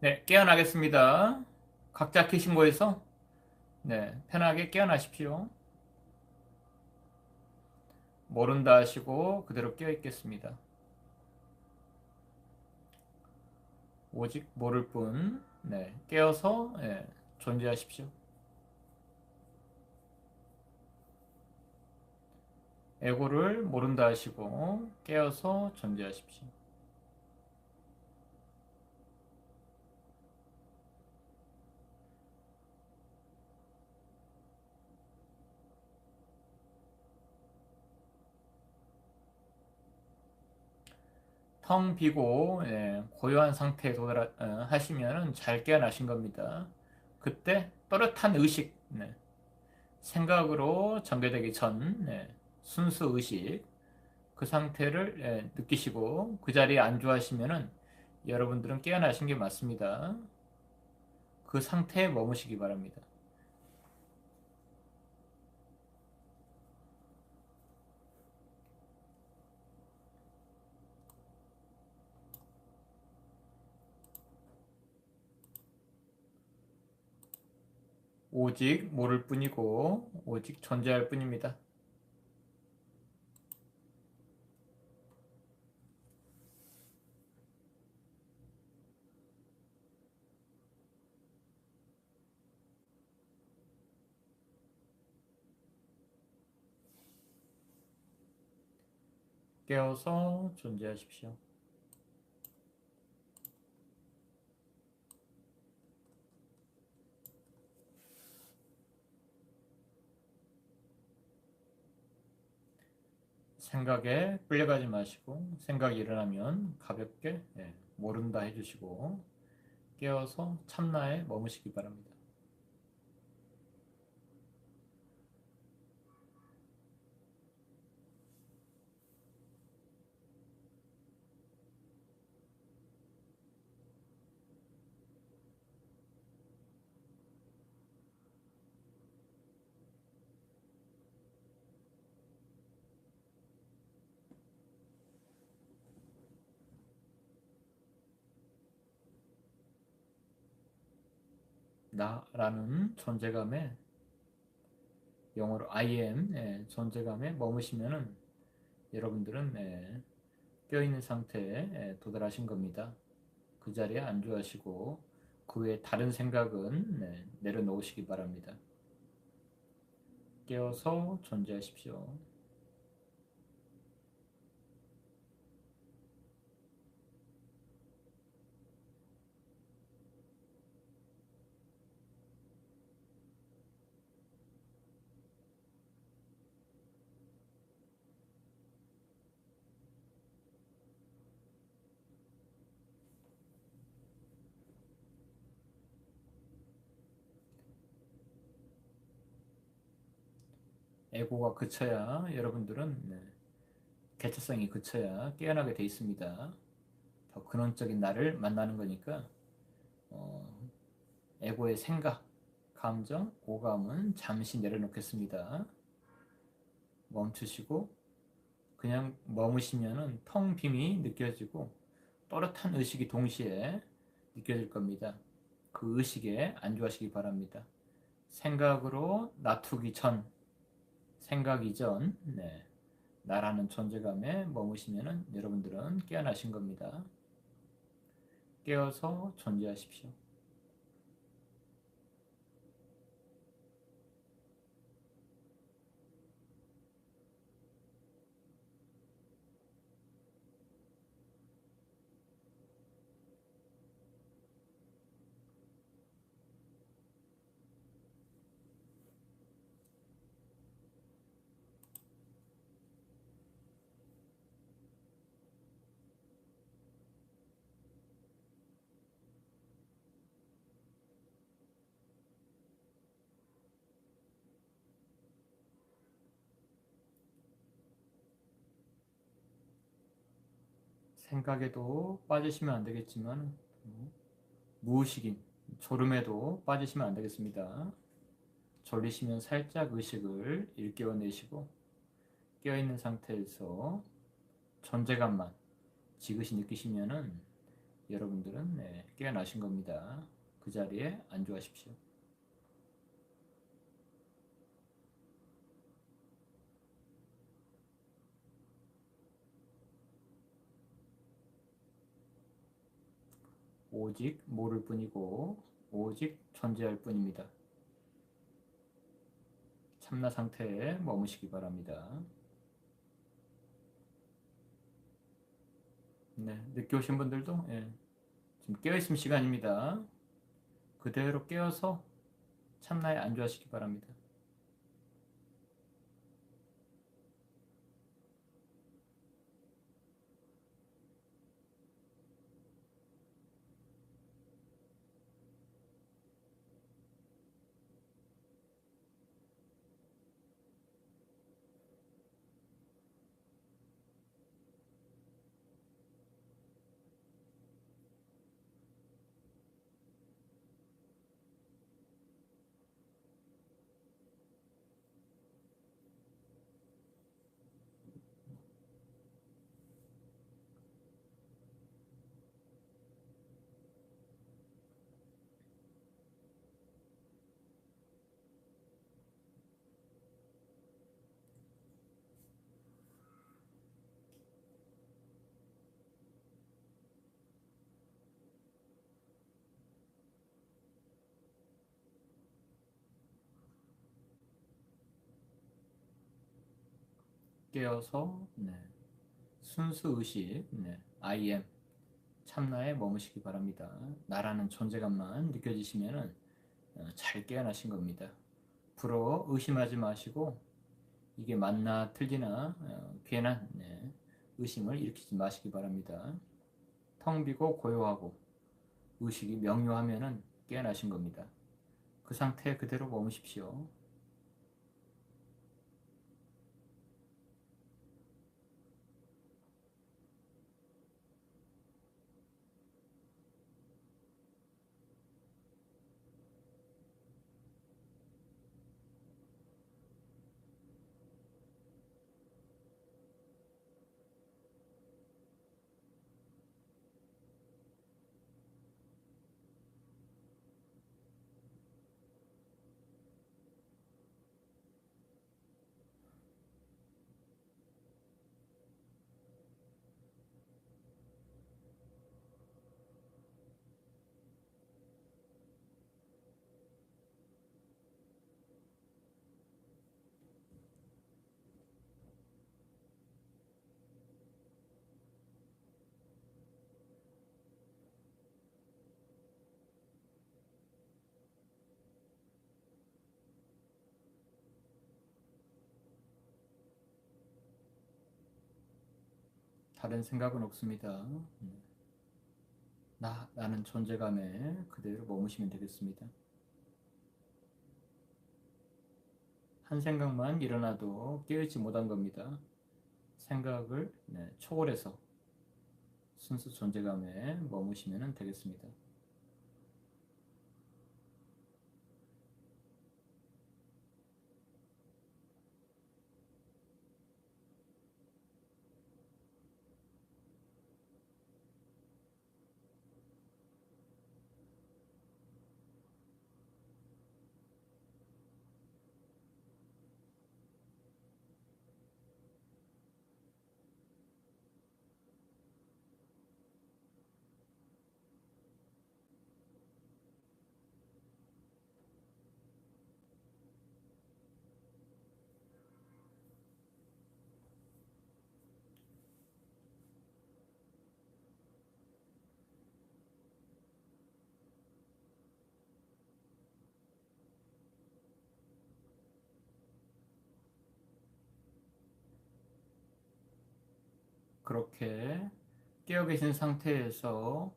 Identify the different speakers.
Speaker 1: 네, 깨어나겠습니다. 각자 계신 곳에서 네, 편하게 깨어나십시오. 모른다 하시고 그대로 깨어 있겠습니다. 오직 모를 뿐, 네, 깨어서 네, 존재하십시오. 에고를 모른다 하시고 깨어서 존재하십시오. 텅 비고 예, 고요한 상태에 도달하시면 어, 잘 깨어나신 겁니다. 그때 또렷한 의식, 네, 생각으로 전개되기 전 네, 순수 의식 그 상태를 예, 느끼시고 그 자리에 안주하시면은 여러분들은 깨어나신 게 맞습니다. 그 상태에 머무시기 바랍니다. 오직 모를 뿐이고 오직 존재할 뿐입니다. 깨어서 존재하십시오. 생각에 끌려가지 마시고 생각이 일어나면 가볍게 예, 모른다 해주시고 깨어서 참나에 머무시기 바랍니다. 나라는 존재감에 영어로 I am 예, 존재감에 머무시면은 여러분들은 예, 껴있는 상태에 예, 도달하신 겁니다. 그 자리에 안주하시고 그 외에 다른 생각은 네, 내려놓으시기 바랍니다. 깨어서 존재하십시오. 에고가 그쳐야 여러분들은 네, 개체성이 그쳐야 깨어나게 돼 있습니다. 더 근원적인 나를 만나는 거니까 어, 에고의 생각, 감정, 오감은 잠시 내려놓겠습니다. 멈추시고 그냥 머무시면은 텅 빔이 느껴지고 또렷한 의식이 동시에 느껴질 겁니다. 그 의식에 안주하시기 바랍니다. 생각으로 놔두기 전 생각 이전 네, 나라는 존재감에 머무시면 여러분들은 깨어나신 겁니다. 깨어서 존재하십시오. 생각에도 빠지시면 안 되겠지만 무의식인 졸음에도 빠지시면 안 되겠습니다. 졸리시면 살짝 의식을 일깨워내시고 깨어있는 상태에서 존재감만 지그시 느끼시면은 여러분들은 네, 깨어나신 겁니다. 그 자리에 안주하십시오. 오직 모를 뿐이고 오직 존재할 뿐입니다. 참나 상태에 머무시기 바랍니다. 네, 늦게 오신 분들도 예, 지금 깨어있음 시간입니다. 그대로 깨어서 참나에 안주하시기 바랍니다. 깨어서 네, 순수 의식, 네, I am 참나에 머무시기 바랍니다. 나라는 존재감만 느껴지시면은 어, 잘 깨어나신 겁니다. 불어 의심하지 마시고 이게 맞나 틀리나 어, 괜한 네, 의심을 일으키지 마시기 바랍니다. 텅 비고 고요하고 의식이 명료하면은 깨어나신 겁니다. 그 상태 그대로 머무십시오. 다른 생각은 없습니다. 음. 나, 나는 존재감에 그대로 머무시면 되겠습니다. 한 생각만 일어나도 깨어있지 못한 겁니다. 생각을 네, 초월해서 순수 존재감에 머무시면 되겠습니다. 그렇게 깨어 계신 상태에서